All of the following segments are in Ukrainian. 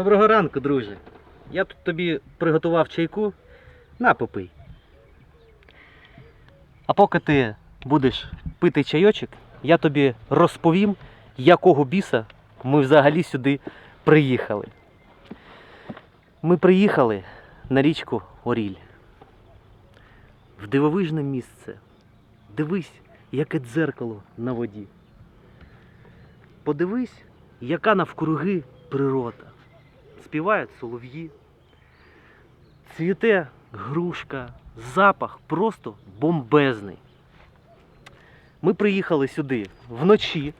Доброго ранку, друже. Я тут тобі приготував чайку. На, попий. А поки ти будеш пити чайочок, я тобі розповім, якого біса ми взагалі сюди приїхали. Ми приїхали на річку Оріль. В дивовижне місце. Дивись, яке дзеркало на воді. Подивись, яка навкруги природа. Співають солов'ї, цвіте грушка, запах просто бомбезний. Ми приїхали сюди вночі,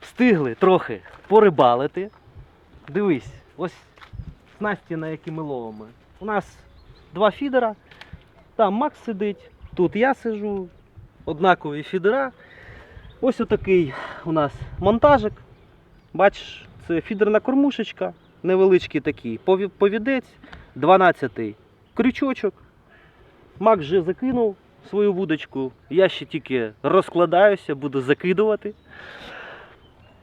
встигли трохи порибалити. Дивись, ось снасті, на які ми ловимо. У нас два фідера, там Макс сидить, тут я сижу, однакові фідера. Ось отакий у нас монтажик. Бачиш, це фідерна кормушечка, невеличкий такий повідець, 12-й крючочок. Мак вже закинув свою вудочку. Я ще тільки розкладаюся, буду закидувати.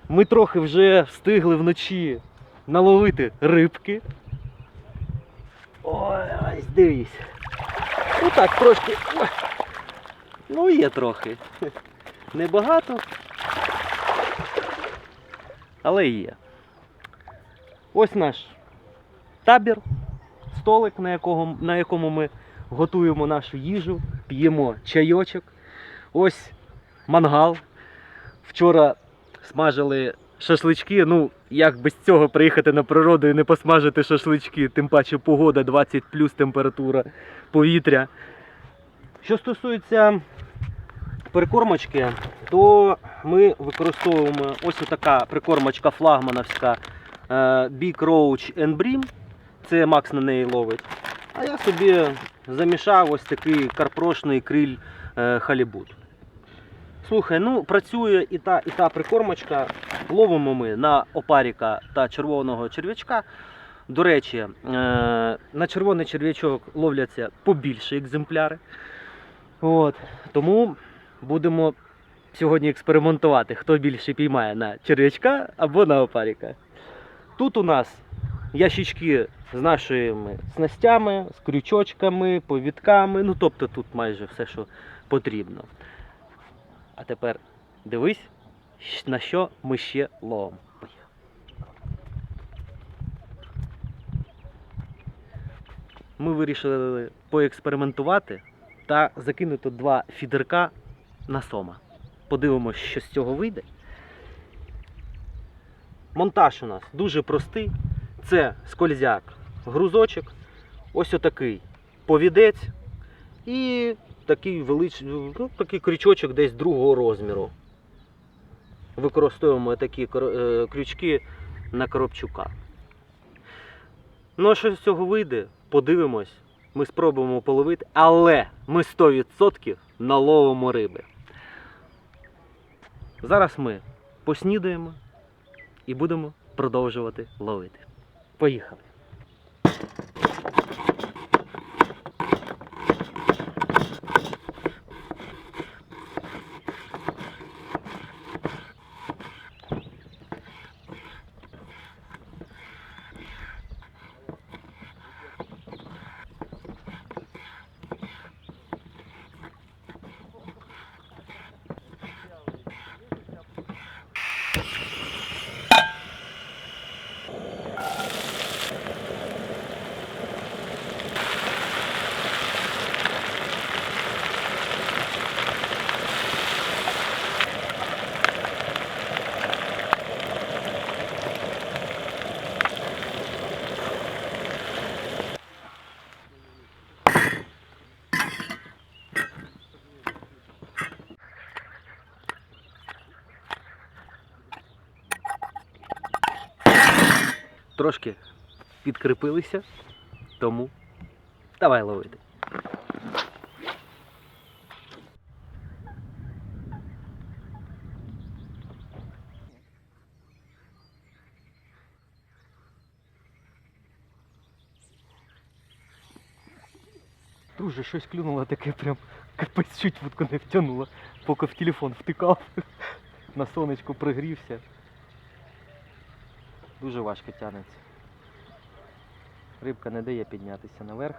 Ми трохи вже встигли вночі наловити рибки. Ой, ось дивись. Ну трошки. ой. Ну, є трохи. Небагато, але є. Ось наш табір, столик, на якому, на якому ми готуємо нашу їжу, п'ємо чайочок. Ось мангал. Вчора смажили шашлички. Ну, як без цього приїхати на природу і не посмажити шашлички, тим паче погода 20 плюс температура повітря. Що стосується прикормочки, то ми використовуємо ось така прикормочка флагмановська е, Roach and Bream. Це Макс на неї ловить. А я собі замішав ось такий карпрошний криль е, халібут. Слухай, ну працює і та, і та прикормочка. Ловимо ми на опаріка та червоного черв'ячка. До речі, е, на червоний черв'ячок ловляться побільше екземпляри. От, тому будемо сьогодні експериментувати, хто більше піймає на черв'ячка або на опаріка. Тут у нас ящички з нашими снастями, з крючочками, повідками. Ну, тобто тут майже все, що потрібно. А тепер дивись, на що ми ще ловимо. Ми вирішили поекспериментувати та закинути два фідерка на сома. Подивимось, що з цього вийде. Монтаж у нас дуже простий. Це скользяк, грузочок, ось отакий повідець і такий велич... ну, такий крючочок десь другого розміру. Використовуємо такі е, крючки на коробчука. Ну, а що з цього вийде, подивимось. Ми спробуємо половити, але ми 100% наловимо риби. Зараз ми поснідаємо і будемо продовжувати ловити. Поїхали. Трошки підкріпилися, тому давай ловити. Друже, щось клюнуло таке прям капець чуть вудку не втягнуло, поки в телефон втикав. На сонечку пригрівся. Дуже важко тягнеться. Рибка не дає піднятися наверх.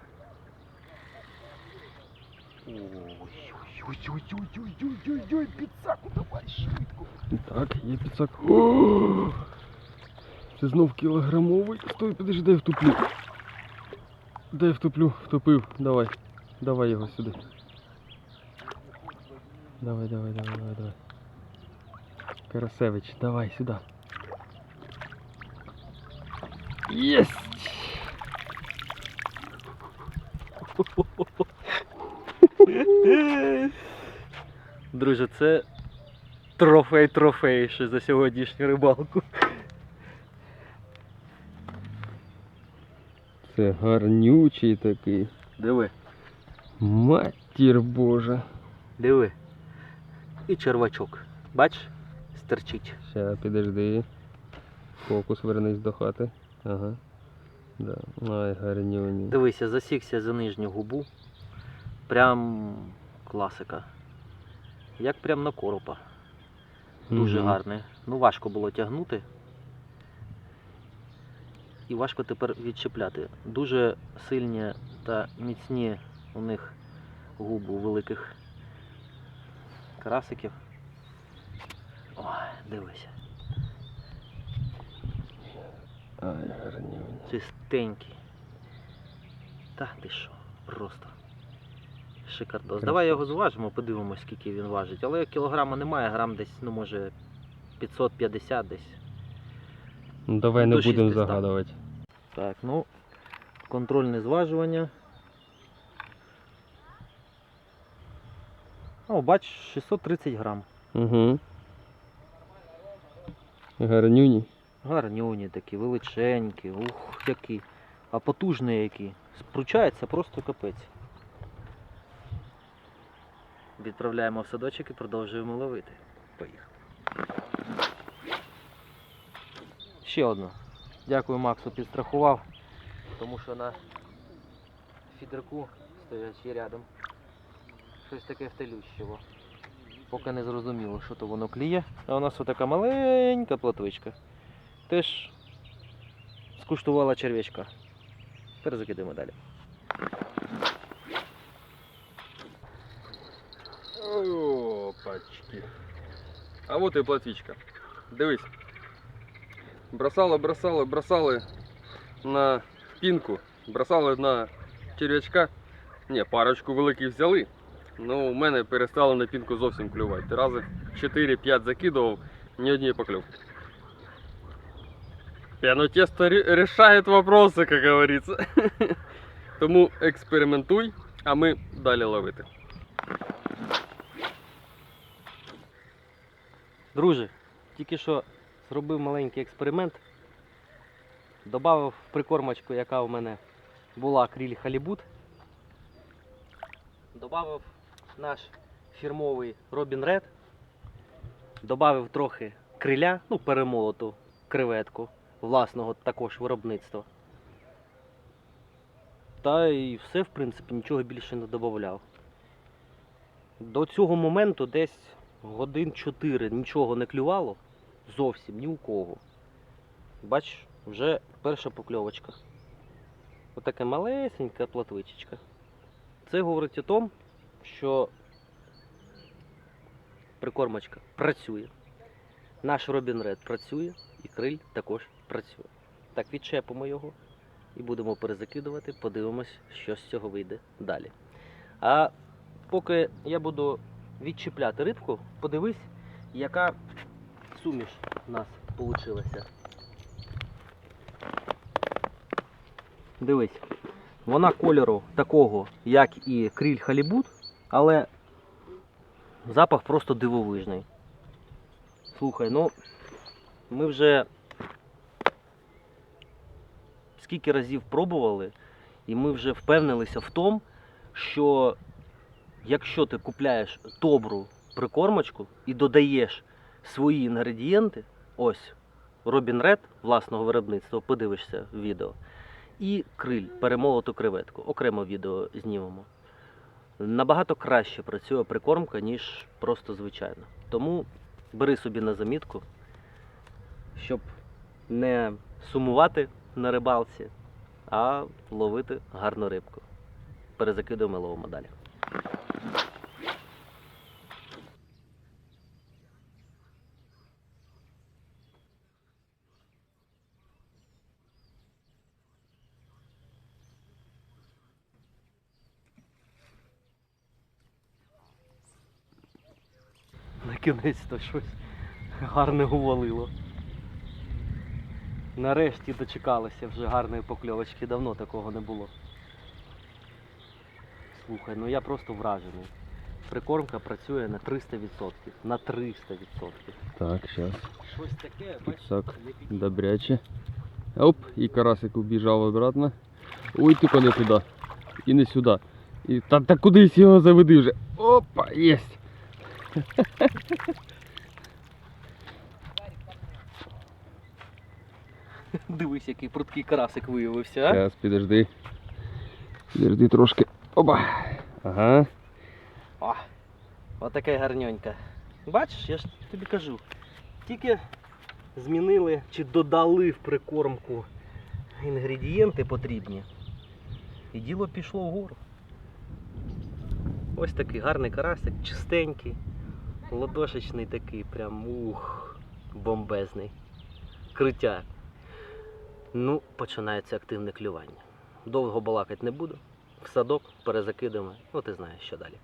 Ой-ой-ой-ой-ой-ой-ой, підсаку давай швидко. Так, є підсак. О! Це знов кілограмовий. Стой, подожди, дай втуплю. Дай втуплю, втопив. Давай. Давай його сюди. Давай, давай, давай, давай, давай. Карасевич, давай сюди. Єсть! Друже, це трофей трофейший за сьогоднішню рибалку. Це гарнючий такий. Диви, Матір Божа. диви. І червачок. Бач, стерчить. Ща, підожди. Фокус вернись до хати. Ага. Да. Ай, гарнюні. Дивися, засікся за нижню губу. Прям класика. Як прям на коропа. Дуже Мгм. гарний. Ну важко було тягнути. І важко тепер відчіпляти. Дуже сильні та міцні у них губи у великих карасиків. Ой, дивися. Ай, гарнюні. Чистенький. Та ти що, просто. Шикардос. Давай його зважимо, подивимось, скільки він важить. Але кілограма немає, грам десь, ну може 550 десь. Ну давай не До будемо 600. загадувати. Так, ну, контрольне зважування. О, бач, 630 грам. Угу. Гарнюні. Гарнюні такі, величенькі, ух, які. А потужні які. Спручається просто капець. Відправляємо в садочок і продовжуємо ловити. Поїхали. Ще одна. Дякую Максу, підстрахував, тому що на фідерку стоячи рядом. Щось таке втелющило. Поки не зрозуміло, що то воно кліє. А у нас отака маленька плотвичка. Теж скуштувала черв'ячка. Тепер закидаємо далі. Опачки. А от і платвічка. Дивись. Бросали, бросали, бросали на пінку, бросали на черв'ячка. Ні, парочку великих взяли. Ну, у мене перестало на пінку зовсім клювати. Рази 4-5 закидував, ні однієї покльовки. П'яно тесто ре- решает вопросы, как говорится. Тому експериментуй, а ми далі ловити. Друже, тільки що зробив маленький експеримент. Добавив в прикормочку, яка у мене була кріль халібут. Добавив наш фірмовий Robin Red. Добавив трохи криля, ну, перемолоту креветку власного також виробництва. Та і все, в принципі, нічого більше не додавав. До цього моменту десь годин 4 нічого не клювало. Зовсім ні у кого. Бач, вже перша покльовочка. Отака малесенька платвичечка. Це говорить о тому, що прикормочка працює. Наш Робін Ред працює і криль також працює. Так, відчепимо його і будемо перезакидувати, подивимось, що з цього вийде далі. А поки я буду відчіпляти рибку, подивись, яка суміш у нас вийшла. Дивись, вона кольору такого, як і кріль халібут, але запах просто дивовижний. Слухай, ну ми вже скільки разів пробували, і ми вже впевнилися в тому, що якщо ти купляєш добру прикормочку і додаєш свої інгредієнти, ось Robin Red власного виробництва, подивишся відео, і криль, перемолоту креветку, окремо відео знімемо. Набагато краще працює прикормка, ніж просто звичайно. Тому бери собі на замітку, щоб не сумувати на рибалці, а ловити гарну рибку. Перезакидуємо ловимо далі. На кінець то щось гарне увалило. Нарешті дочекалися вже гарної покльовочки, давно такого не було. Слухай, ну я просто вражений. Прикормка працює на 300%. На 300%. Так, зараз. Щось таке, бачиш, Так, добряче. Оп, і карасик убіжав обратно. Ой, тільки не туди. І не сюди. І та, та кудись його заведи вже. Опа, єсть. Дивись, який пруткий карасик виявився, а? Зараз, підожди. Підожди трошки. Опа. Ага. О, отаке гарньонька. Бачиш, я ж тобі кажу. Тільки змінили чи додали в прикормку інгредієнти потрібні. І діло пішло вгору. Ось такий гарний карасик, чистенький, ладошечний такий, прям ух, бомбезний. Критяк. Ну, починається активне клювання. Довго балакати не буду. В садок перезакидуємо. Ну, ти знаєш, що далі.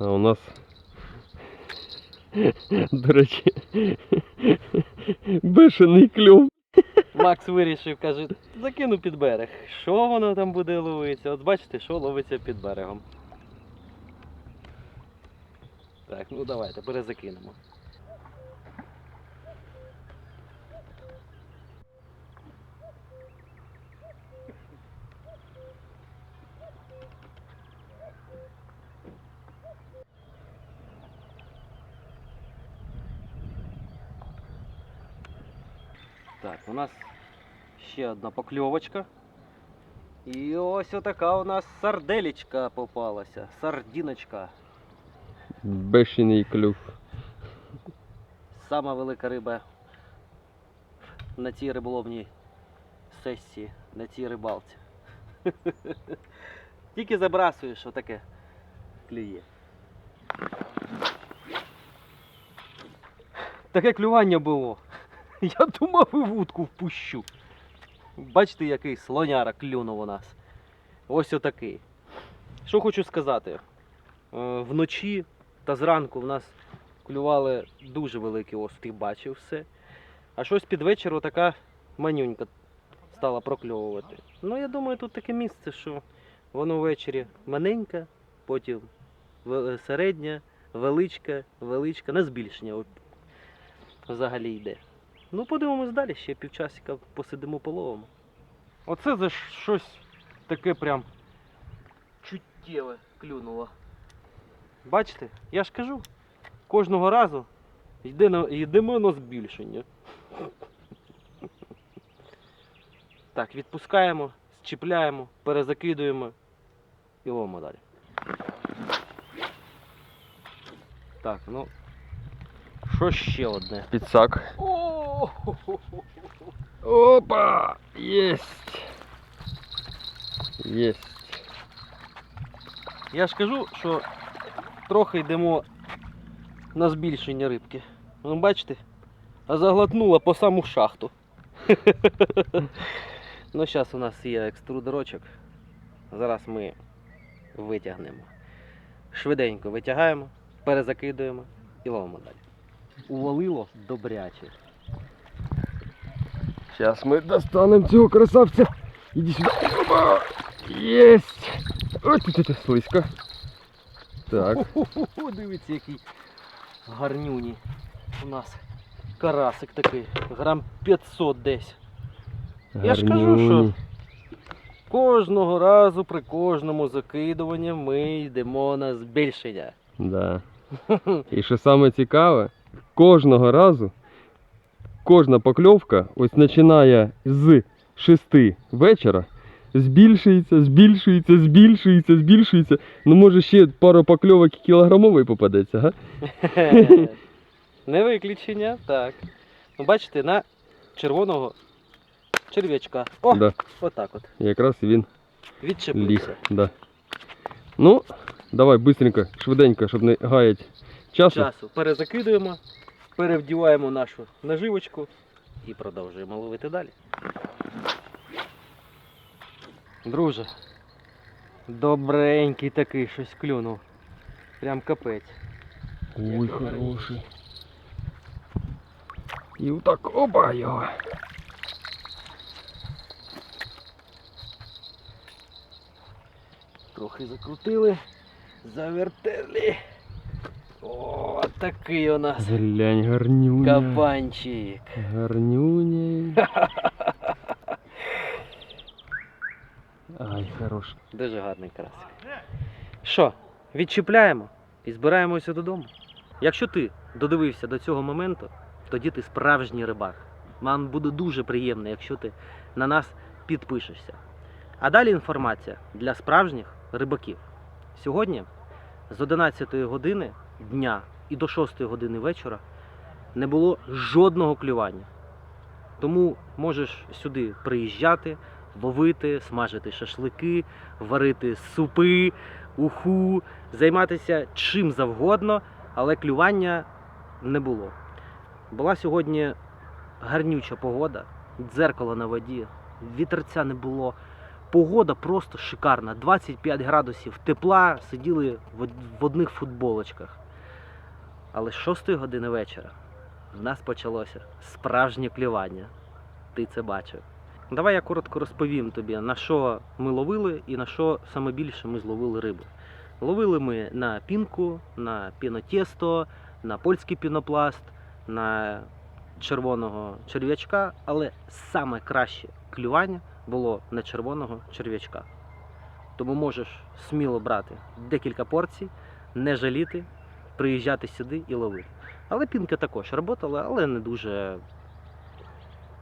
А у нас. До речі. Бешений кльов. Макс вирішив, каже, закину під берег. Що воно там буде ловитися? От бачите, що ловиться під берегом. Так, ну давайте, перезакинемо. Так, у нас ще одна покльовочка. І ось отака у нас сарделічка попалася. Сардіночка. Бешений клюв. Сама велика риба на цій риболовній сесії, на цій рибалці. Тільки забрасуєш, отаке клює. Таке клювання було. Я думав і вудку впущу. Бачите, який слоняра клюнув у нас. Ось отакий. Що хочу сказати. Е, Вночі та зранку в нас клювали дуже великі ось, ти бачив все. А щось під вечір отака манюнька стала прокльовувати. Ну, я думаю, тут таке місце, що воно ввечері маленьке, потім середня, величка, величка, на збільшення взагалі йде. Ну, подивимось далі, ще півчасика посидимо половимо. Оце за щось таке прям чуттєве клюнуло. Бачите, я ж кажу, кожного разу йде на, йдемо на збільшення. Так, відпускаємо, зчіпляємо, перезакидуємо і ловимо далі. Так, ну. Що ще одне? Підсак. О! Опа! Єсть! Єсть. Я ж кажу, що трохи йдемо на збільшення рибки. Ну, бачите, а заглотнула по саму шахту. ну, зараз у нас є екструдерочок. Зараз ми витягнемо. Швиденько витягаємо, перезакидуємо і ловимо далі. Увалило добряче. Зараз ми достанемо цього красавця. Іди сюди. Опа! Єсть! Ось тут слизько. Так. Ху-ху-ху, дивіться, який гарнюні. У нас карасик такий, грам 500 десь. Я ж кажу, гарнюні. Кожного разу при кожному закидуванні ми йдемо на збільшення. Да. І що саме цікаве, кожного разу кожна покльовка, ось починає з 6 вечора, збільшується, збільшується, збільшується, збільшується. Ну, може, ще пару покльовок кілограмовий попадеться, га? Не виключення, так. Ну, бачите, на червоного черв'ячка. О, Да, отак от. якраз він ліг. Да. Ну, давай быстренько, швиденько, щоб не гаять часу. Часу перезакидуємо, перевдіваємо нашу наживочку і продовжуємо ловити далі. Друже, добренький такий щось клюнув. Прям капець. Ой, хороший. І отак, оба його. Трохи закрутили, завертели. О, такий у нас Глянь, гарнюня. кабанчик. Гарнюня. Ай, хорош. Дуже гарний карасик. Що, відчіпляємо і збираємося додому. Якщо ти додивився до цього моменту, тоді ти справжній рибак. Нам буде дуже приємно, якщо ти на нас підпишешся. А далі інформація для справжніх рибаків. Сьогодні з 11 години дня і до 6 години вечора не було жодного клювання. Тому можеш сюди приїжджати, ловити, смажити шашлики, варити супи, уху, займатися чим завгодно, але клювання не було. Була сьогодні гарнюча погода, дзеркало на воді, вітерця не було. Погода просто шикарна. 25 градусів тепла, сиділи в одних футболочках. Але з 6 години вечора в нас почалося справжнє клювання. Ти це бачив. Давай я коротко розповім тобі, на що ми ловили і на що саме більше ми зловили рибу. Ловили ми на пінку, на пінотєсто, на польський пінопласт, на червоного черв'ячка, але саме краще клювання було на червоного черв'ячка. Тому можеш сміло брати декілька порцій, не жаліти, приїжджати сюди і ловити. Але пінка також працювала, але не дуже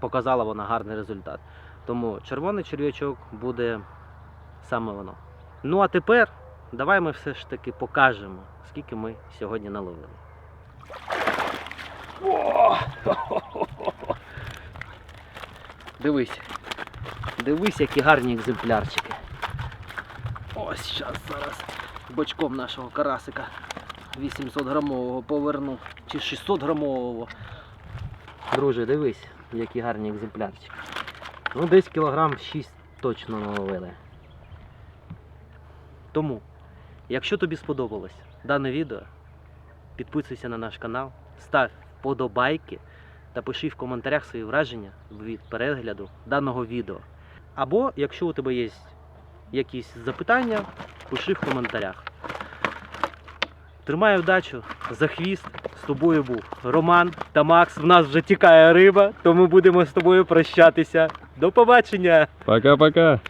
показала вона гарний результат. Тому червоний черв'ячок буде саме воно. Ну а тепер давай ми все ж таки покажемо, скільки ми сьогодні наловили. О! Дивись. Дивись, які гарні екземплярчики. Ось зараз зараз бочком нашого карасика 800 грамового поверну. Чи 600 грамового. Друже, дивись, які гарні екземплярчики. Ну, десь кілограм 6 точно наловили. Тому, якщо тобі сподобалось дане відео, підписуйся на наш канал, став вподобайки та пиши в коментарях свої враження від перегляду даного відео. Або, якщо у тебе є якісь запитання, пиши в коментарях. Тримаю вдачу за хвіст. З тобою був Роман та Макс. В нас вже тікає риба, тому будемо з тобою прощатися. До побачення! Пока-пока.